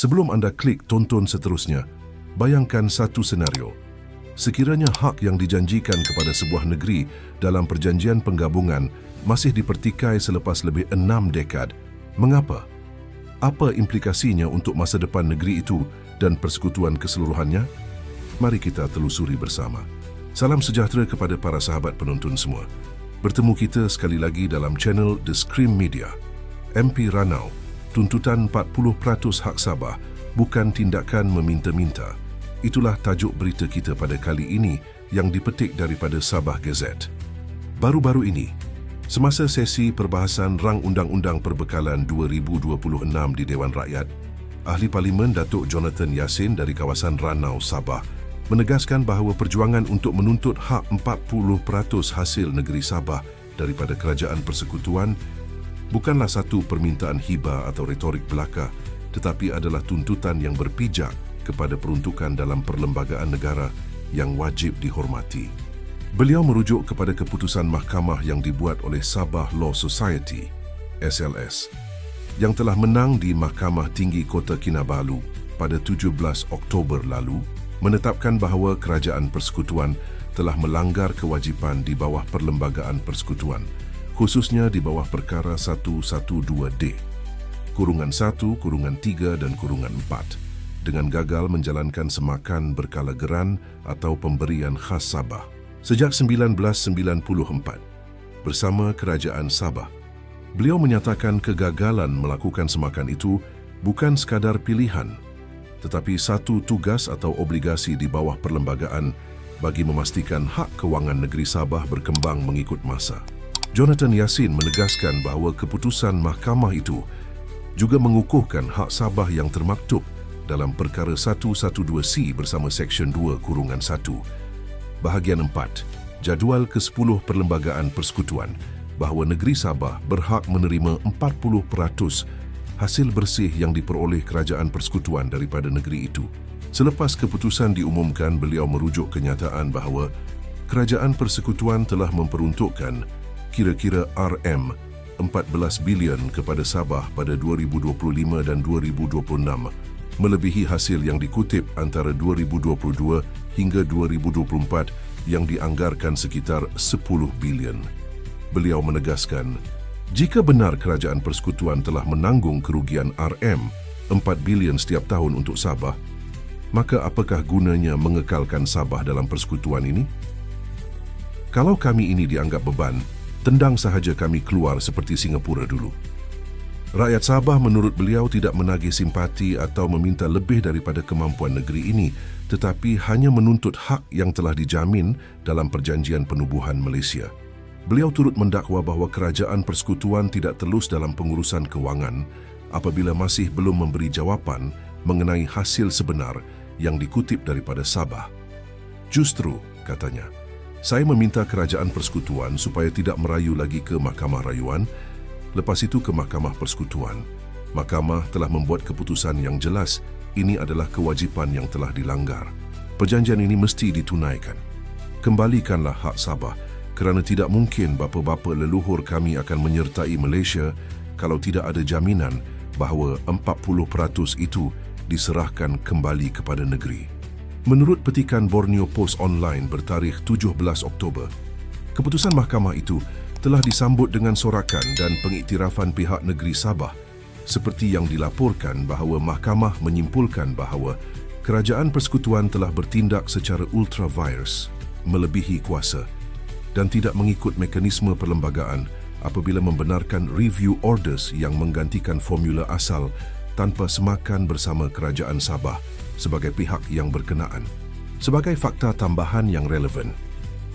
Sebelum anda klik tonton seterusnya, bayangkan satu senario. Sekiranya hak yang dijanjikan kepada sebuah negeri dalam perjanjian penggabungan masih dipertikai selepas lebih enam dekad, mengapa? Apa implikasinya untuk masa depan negeri itu dan persekutuan keseluruhannya? Mari kita telusuri bersama. Salam sejahtera kepada para sahabat penonton semua. Bertemu kita sekali lagi dalam channel The Scream Media. MP Ranau, tuntutan 40% hak Sabah bukan tindakan meminta-minta. Itulah tajuk berita kita pada kali ini yang dipetik daripada Sabah Gazette. Baru-baru ini, semasa sesi perbahasan Rang Undang-Undang Perbekalan 2026 di Dewan Rakyat, Ahli Parlimen Datuk Jonathan Yassin dari kawasan Ranau, Sabah, menegaskan bahawa perjuangan untuk menuntut hak 40% hasil negeri Sabah daripada kerajaan persekutuan bukanlah satu permintaan hibah atau retorik belaka tetapi adalah tuntutan yang berpijak kepada peruntukan dalam perlembagaan negara yang wajib dihormati. Beliau merujuk kepada keputusan mahkamah yang dibuat oleh Sabah Law Society, SLS, yang telah menang di Mahkamah Tinggi Kota Kinabalu pada 17 Oktober lalu menetapkan bahawa kerajaan persekutuan telah melanggar kewajipan di bawah perlembagaan persekutuan, khususnya di bawah perkara 112D, kurungan 1, kurungan 3 dan kurungan 4, dengan gagal menjalankan semakan berkala geran atau pemberian khas Sabah. Sejak 1994, bersama Kerajaan Sabah, beliau menyatakan kegagalan melakukan semakan itu bukan sekadar pilihan, tetapi satu tugas atau obligasi di bawah perlembagaan bagi memastikan hak kewangan negeri Sabah berkembang mengikut masa. Jonathan Yassin menegaskan bahawa keputusan mahkamah itu juga mengukuhkan hak Sabah yang termaktub dalam perkara 112C bersama Seksyen 2 Kurungan 1. Bahagian 4, jadual ke-10 Perlembagaan Persekutuan bahawa negeri Sabah berhak menerima 40% hasil bersih yang diperoleh kerajaan persekutuan daripada negeri itu. Selepas keputusan diumumkan, beliau merujuk kenyataan bahawa kerajaan persekutuan telah memperuntukkan kira-kira RM 14 bilion kepada Sabah pada 2025 dan 2026 melebihi hasil yang dikutip antara 2022 hingga 2024 yang dianggarkan sekitar 10 bilion. Beliau menegaskan jika benar kerajaan persekutuan telah menanggung kerugian RM 4 bilion setiap tahun untuk Sabah, maka apakah gunanya mengekalkan Sabah dalam persekutuan ini? Kalau kami ini dianggap beban, tendang sahaja kami keluar seperti Singapura dulu. Rakyat Sabah menurut beliau tidak menagih simpati atau meminta lebih daripada kemampuan negeri ini, tetapi hanya menuntut hak yang telah dijamin dalam perjanjian penubuhan Malaysia. Beliau turut mendakwa bahawa kerajaan persekutuan tidak telus dalam pengurusan kewangan apabila masih belum memberi jawapan mengenai hasil sebenar yang dikutip daripada Sabah. Justru, katanya, saya meminta kerajaan persekutuan supaya tidak merayu lagi ke Mahkamah Rayuan, lepas itu ke Mahkamah Persekutuan. Mahkamah telah membuat keputusan yang jelas ini adalah kewajipan yang telah dilanggar. Perjanjian ini mesti ditunaikan. Kembalikanlah hak Sabah kerana tidak mungkin bapa-bapa leluhur kami akan menyertai Malaysia kalau tidak ada jaminan bahawa 40% itu diserahkan kembali kepada negeri. Menurut petikan Borneo Post Online bertarikh 17 Oktober, keputusan mahkamah itu telah disambut dengan sorakan dan pengiktirafan pihak negeri Sabah seperti yang dilaporkan bahawa mahkamah menyimpulkan bahawa kerajaan persekutuan telah bertindak secara ultra-virus melebihi kuasa dan tidak mengikut mekanisme perlembagaan apabila membenarkan review orders yang menggantikan formula asal tanpa semakan bersama kerajaan Sabah sebagai pihak yang berkenaan. Sebagai fakta tambahan yang relevan,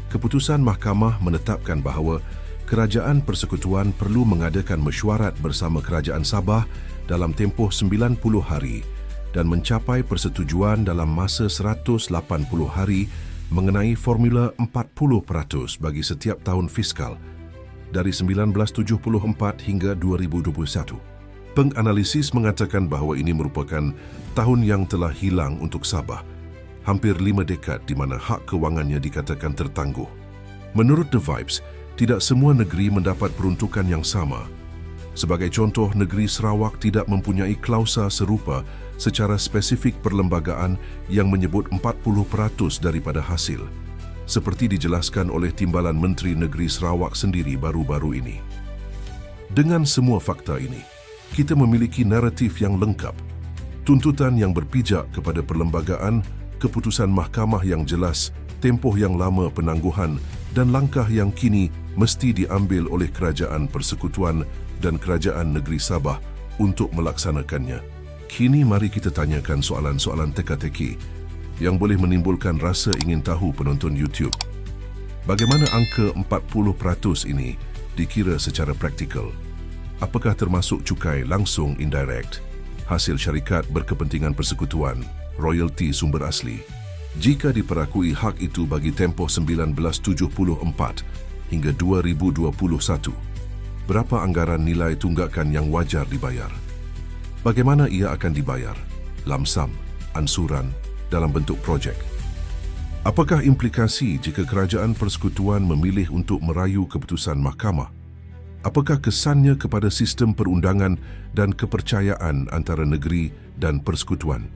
keputusan mahkamah menetapkan bahawa kerajaan persekutuan perlu mengadakan mesyuarat bersama kerajaan Sabah dalam tempoh 90 hari dan mencapai persetujuan dalam masa 180 hari mengenai formula 40% bagi setiap tahun fiskal dari 1974 hingga 2021. Penganalisis mengatakan bahawa ini merupakan tahun yang telah hilang untuk Sabah, hampir lima dekad di mana hak kewangannya dikatakan tertangguh. Menurut The Vibes, tidak semua negeri mendapat peruntukan yang sama. Sebagai contoh, negeri Sarawak tidak mempunyai klausa serupa secara spesifik perlembagaan yang menyebut 40% daripada hasil, seperti dijelaskan oleh Timbalan Menteri Negeri Sarawak sendiri baru-baru ini. Dengan semua fakta ini, kita memiliki naratif yang lengkap, tuntutan yang berpijak kepada perlembagaan, keputusan mahkamah yang jelas, tempoh yang lama penangguhan dan langkah yang kini mesti diambil oleh Kerajaan Persekutuan dan Kerajaan Negeri Sabah untuk melaksanakannya. Kini mari kita tanyakan soalan-soalan teka-teki yang boleh menimbulkan rasa ingin tahu penonton YouTube. Bagaimana angka 40% ini dikira secara praktikal? Apakah termasuk cukai langsung indirect, hasil syarikat berkepentingan persekutuan, royalti sumber asli? Jika diperakui hak itu bagi tempoh 1974 hingga 2021, berapa anggaran nilai tunggakan yang wajar dibayar? Bagaimana ia akan dibayar? Lamsam, ansuran, dalam bentuk projek. Apakah implikasi jika kerajaan persekutuan memilih untuk merayu keputusan mahkamah? Apakah kesannya kepada sistem perundangan dan kepercayaan antara negeri dan persekutuan?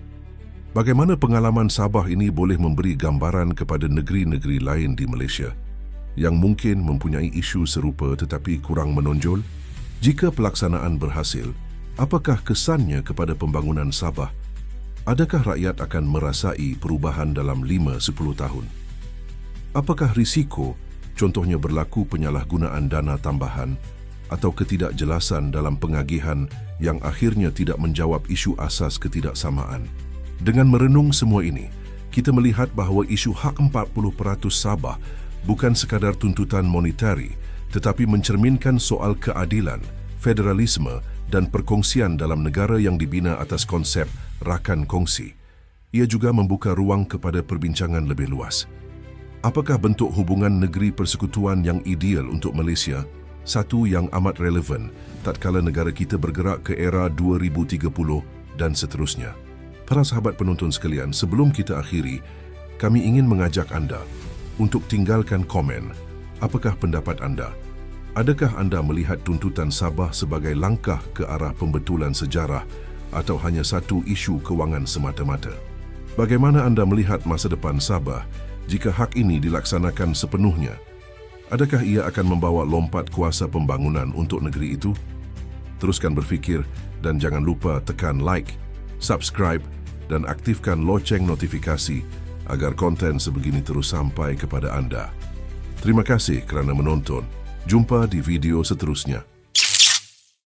Bagaimana pengalaman Sabah ini boleh memberi gambaran kepada negeri-negeri lain di Malaysia? yang mungkin mempunyai isu serupa tetapi kurang menonjol? Jika pelaksanaan berhasil, apakah kesannya kepada pembangunan Sabah? Adakah rakyat akan merasai perubahan dalam 5-10 tahun? Apakah risiko, contohnya berlaku penyalahgunaan dana tambahan atau ketidakjelasan dalam pengagihan yang akhirnya tidak menjawab isu asas ketidaksamaan? Dengan merenung semua ini, kita melihat bahawa isu hak 40% Sabah bukan sekadar tuntutan monetari tetapi mencerminkan soal keadilan, federalisme dan perkongsian dalam negara yang dibina atas konsep rakan kongsi. Ia juga membuka ruang kepada perbincangan lebih luas. Apakah bentuk hubungan negeri persekutuan yang ideal untuk Malaysia? Satu yang amat relevan tatkala negara kita bergerak ke era 2030 dan seterusnya. Para sahabat penonton sekalian, sebelum kita akhiri, kami ingin mengajak anda untuk tinggalkan komen. Apakah pendapat anda? Adakah anda melihat tuntutan Sabah sebagai langkah ke arah pembetulan sejarah atau hanya satu isu kewangan semata-mata? Bagaimana anda melihat masa depan Sabah jika hak ini dilaksanakan sepenuhnya? Adakah ia akan membawa lompat kuasa pembangunan untuk negeri itu? Teruskan berfikir dan jangan lupa tekan like, subscribe dan aktifkan loceng notifikasi agar konten sebegini terus sampai kepada anda. Terima kasih kerana menonton. Jumpa di video seterusnya.